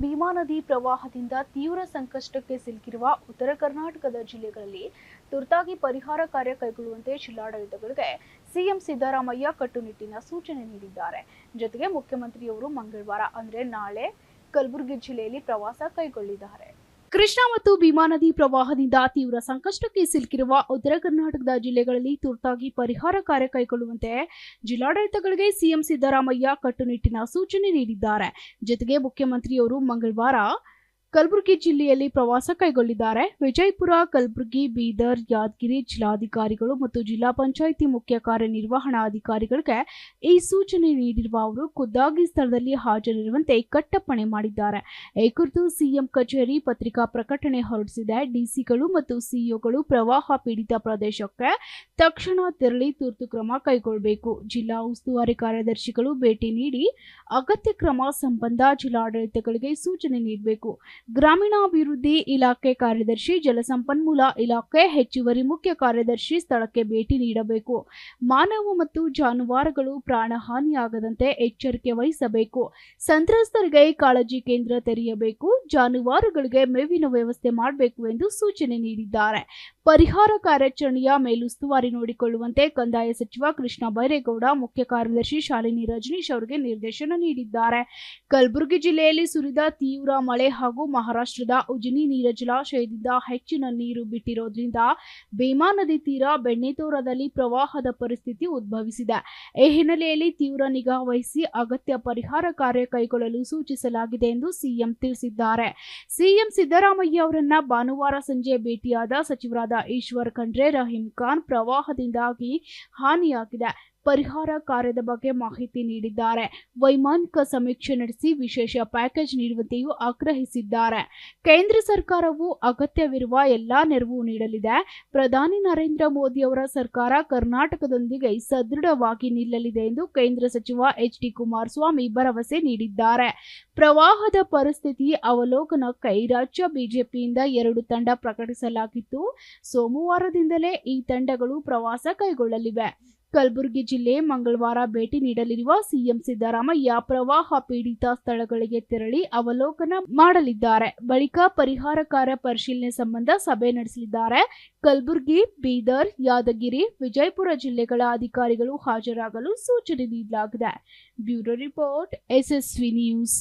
ಭೀಮಾ ನದಿ ಪ್ರವಾಹದಿಂದ ತೀವ್ರ ಸಂಕಷ್ಟಕ್ಕೆ ಸಿಲುಕಿರುವ ಉತ್ತರ ಕರ್ನಾಟಕದ ಜಿಲ್ಲೆಗಳಲ್ಲಿ ತುರ್ತಾಗಿ ಪರಿಹಾರ ಕಾರ್ಯ ಕೈಗೊಳ್ಳುವಂತೆ ಜಿಲ್ಲಾಡಳಿತಗಳಿಗೆ ಸಿಎಂ ಸಿದ್ದರಾಮಯ್ಯ ಕಟ್ಟುನಿಟ್ಟಿನ ಸೂಚನೆ ನೀಡಿದ್ದಾರೆ. ಜೊತೆಗೆ ಮುಖ್ಯಮಂತ್ರಿಯವರು ಮಂಗಳವಾರ ಅಂದ್ರೆ ನಾಳೆ ಕಲಬುರಗಿ ಜಿಲ್ಲೆಯಲ್ಲಿ ಪ್ರವಾಸ ಕೈಗೊಳ್ಳಿದ್ದಾರೆ. ಕೃಷ್ಣಾ ಮತ್ತು ಭೀಮಾ ನದಿ ಪ್ರವಾಹದಿಂದ ತೀವ್ರ ಸಂಕಷ್ಟಕ್ಕೆ ಸಿಲುಕಿರುವ ಉತ್ತರ ಕರ್ನಾಟಕದ ಜಿಲ್ಲೆಗಳಲ್ಲಿ ತುರ್ತಾಗಿ ಪರಿಹಾರ ಕಾರ್ಯ ಕೈಗೊಳ್ಳುವಂತೆ ಜಿಲ್ಲಾಡಳಿತಗಳಿಗೆ ಸಿಎಂ ಸಿದ್ದರಾಮಯ್ಯ ಕಟ್ಟುನಿಟ್ಟಿನ ಸೂಚನೆ ನೀಡಿದ್ದಾರೆ. ಜೊತೆಗೆ ಮುಖ್ಯಮಂತ್ರಿಯವರು ಮಂಗಳವಾರ ಕಲಬುರಗಿ ಜಿಲ್ಲೆಯಲ್ಲಿ ಪ್ರವಾಸ ಕೈಗೊಳ್ಳಿದ್ದಾರೆ. ವಿಜಯಪುರ, ಕಲಬುರಗಿ, ಬೀದರ್, ಯಾದಗಿರಿ ಜಿಲ್ಲಾಧಿಕಾರಿಗಳು ಮತ್ತು ಜಿಲ್ಲಾ ಪಂಚಾಯಿತಿ ಮುಖ್ಯ ಕಾರ್ಯನಿರ್ವಹಣಾಧಿಕಾರಿಗಳಿಗೆ ಈ ಸೂಚನೆ ನೀಡಿರುವ ಅವರು, ಖುದ್ದಾಗಿ ಸ್ಥಳದಲ್ಲಿ ಹಾಜರಿರುವಂತೆ ಕಟ್ಟಪ್ಪಣೆ ಮಾಡಿದ್ದಾರೆ. ಈ ಕುರಿತು ಸಿಎಂ ಕಚೇರಿ ಪತ್ರಿಕಾ ಪ್ರಕಟಣೆ ಹೊರಡಿಸಿದೆ. ಡಿಸಿಗಳು ಮತ್ತು ಸಿಇಒಗಳು ಪ್ರವಾಹ ಪೀಡಿತ ಪ್ರದೇಶಕ್ಕೆ ತಕ್ಷಣ ತೆರಳಿ ತುರ್ತು ಕ್ರಮ ಕೈಗೊಳ್ಳಬೇಕು. ಜಿಲ್ಲಾ ಉಸ್ತುವಾರಿ ಕಾರ್ಯದರ್ಶಿಗಳು ಭೇಟಿ ನೀಡಿ ಅಗತ್ಯ ಕ್ರಮ ಸಂಬಂಧ ಜಿಲ್ಲಾಡಳಿತಗಳಿಗೆ ಸೂಚನೆ ನೀಡಬೇಕು. ಗ್ರಾಮೀಣಾಭಿವೃದ್ಧಿ ಇಲಾಖೆ ಕಾರ್ಯದರ್ಶಿ, ಜಲಸಂಪನ್ಮೂಲ ಇಲಾಖೆ ಹೆಚ್ಚುವರಿ ಮುಖ್ಯ ಕಾರ್ಯದರ್ಶಿ ಸ್ಥಳಕ್ಕೆ ಭೇಟಿ ನೀಡಬೇಕು. ಮಾನವ ಮತ್ತು ಜಾನುವಾರುಗಳು ಪ್ರಾಣಹಾನಿಯಾಗದಂತೆ ಎಚ್ಚರಿಕೆ ವಹಿಸಬೇಕು. ಸಂತ್ರಸ್ತರಿಗೆ ಕಾಳಜಿ ಕೇಂದ್ರ ತೆರೆಯಬೇಕು. ಜಾನುವಾರುಗಳಿಗೆ ಮೇವಿನ ವ್ಯವಸ್ಥೆ ಮಾಡಬೇಕು ಎಂದು ಸೂಚನೆ ನೀಡಿದ್ದಾರೆ. ಪರಿಹಾರ ಕಾರ್ಯಾಚರಣೆಯ ಮೇಲುಸ್ತುವಾರಿ ನೋಡಿಕೊಳ್ಳುವಂತೆ ಕಂದಾಯ ಸಚಿವ ಕೃಷ್ಣ ಬೈರೇಗೌಡ, ಮುಖ್ಯ ಕಾರ್ಯದರ್ಶಿ ಶಾಲಿನಿ ರಜನೀಶ್ ಅವರಿಗೆ ನಿರ್ದೇಶನ ನೀಡಿದ್ದಾರೆ. ಕಲಬುರಗಿ ಜಿಲ್ಲೆಯಲ್ಲಿ ಸುರಿದ ತೀವ್ರ ಮಳೆ ಹಾಗೂ ಮಹಾರಾಷ್ಟ್ರದ ಉಜಿನಿ ನೀರ ಜಲಾಶಯದಿಂದ ಹೆಚ್ಚಿನ ನೀರು ಬಿಟ್ಟಿರೋದ್ರಿಂದ ಭೀಮಾ ನದಿ ತೀರ ಬೆಣ್ಣೆತೋರದಲ್ಲಿ ಪ್ರವಾಹದ ಪರಿಸ್ಥಿತಿ ಉದ್ಭವಿಸಿದೆ. ಈ ಹಿನ್ನೆಲೆಯಲ್ಲಿ ತೀವ್ರ ನಿಗಾ ವಹಿಸಿ ಅಗತ್ಯ ಪರಿಹಾರ ಕಾರ್ಯ ಕೈಗೊಳ್ಳಲು ಸೂಚಿಸಲಾಗಿದೆ ಎಂದು ಸಿಎಂ ತಿಳಿಸಿದ್ದಾರೆ. ಸಿಎಂ ಸಿದ್ದರಾಮಯ್ಯ ಅವರನ್ನ ಭಾನುವಾರ ಸಂಜೆ ಭೇಟಿಯಾದ ಸಚಿವರಾದ ಈಶ್ವರ್ ಖಂಡ್ರೆ ರಹೀಂ ಖಾನ್ ಪ್ರವಾಹದಿಂದಾಗಿ ಹಾನಿಯಾಗಿದೆ. ಪರಿಹಾರ ಕಾರ್ಯದ ಬಗ್ಗೆ ಮಾಹಿತಿ ನೀಡಿದ್ದಾರೆ. ವೈಮಾನಿಕ ಸಮೀಕ್ಷೆ ನಡೆಸಿ ವಿಶೇಷ ಪ್ಯಾಕೇಜ್ ನೀಡುವಂತೆಯೂ ಆಗ್ರಹಿಸಿದ್ದಾರೆ. ಕೇಂದ್ರ ಸರ್ಕಾರವು ಅಗತ್ಯವಿರುವ ಎಲ್ಲಾ ನೆರವು ನೀಡಲಿದೆ. ಪ್ರಧಾನಿ ನರೇಂದ್ರ ಮೋದಿ ಅವರ ಸರ್ಕಾರ ಕರ್ನಾಟಕದೊಂದಿಗೆ ಸದೃಢವಾಗಿ ನಿಲ್ಲಲಿದೆ ಎಂದು ಕೇಂದ್ರ ಸಚಿವ ಎಚ್ ಡಿ ಕುಮಾರಸ್ವಾಮಿ ಭರವಸೆ ನೀಡಿದ್ದಾರೆ. ಪ್ರವಾಹದ ಪರಿಸ್ಥಿತಿ ಅವಲೋಕನಕ್ಕೆ ರಾಜ್ಯ ಬಿಜೆಪಿಯಿಂದ ಎರಡು ತಂಡ ಪ್ರಕಟಿಸಲಾಗಿತ್ತು. ಸೋಮವಾರದಿಂದಲೇ ಈ ತಂಡಗಳು ಪ್ರವಾಸ ಕೈಗೊಳ್ಳಲಿವೆ. ಕಲಬುರಗಿ ಜಿಲ್ಲೆ ಮಂಗಳವಾರ ಭೇಟಿ ನೀಡಲಿರುವ ಸಿಎಂ ಸಿದ್ದರಾಮಯ್ಯ ಪ್ರವಾಹ ಪೀಡಿತ ಸ್ಥಳಗಳಿಗೆ ತೆರಳಿ ಅವಲೋಕನ ಮಾಡಲಿದ್ದಾರೆ. ಬಳಿಕ ಪರಿಹಾರ ಕಾರ್ಯ ಪರಿಶೀಲನೆ ಸಂಬಂಧ ಸಭೆ ನಡೆಸಲಿದ್ದಾರೆ. ಕಲಬುರಗಿ, ಬೀದರ್, ಯಾದಗಿರಿ, ವಿಜಯಪುರ ಜಿಲ್ಲೆಗಳ ಅಧಿಕಾರಿಗಳು ಹಾಜರಾಗಲು ಸೂಚನೆ ನೀಡಲಾಗಿದೆ. Bureau report, SSV news.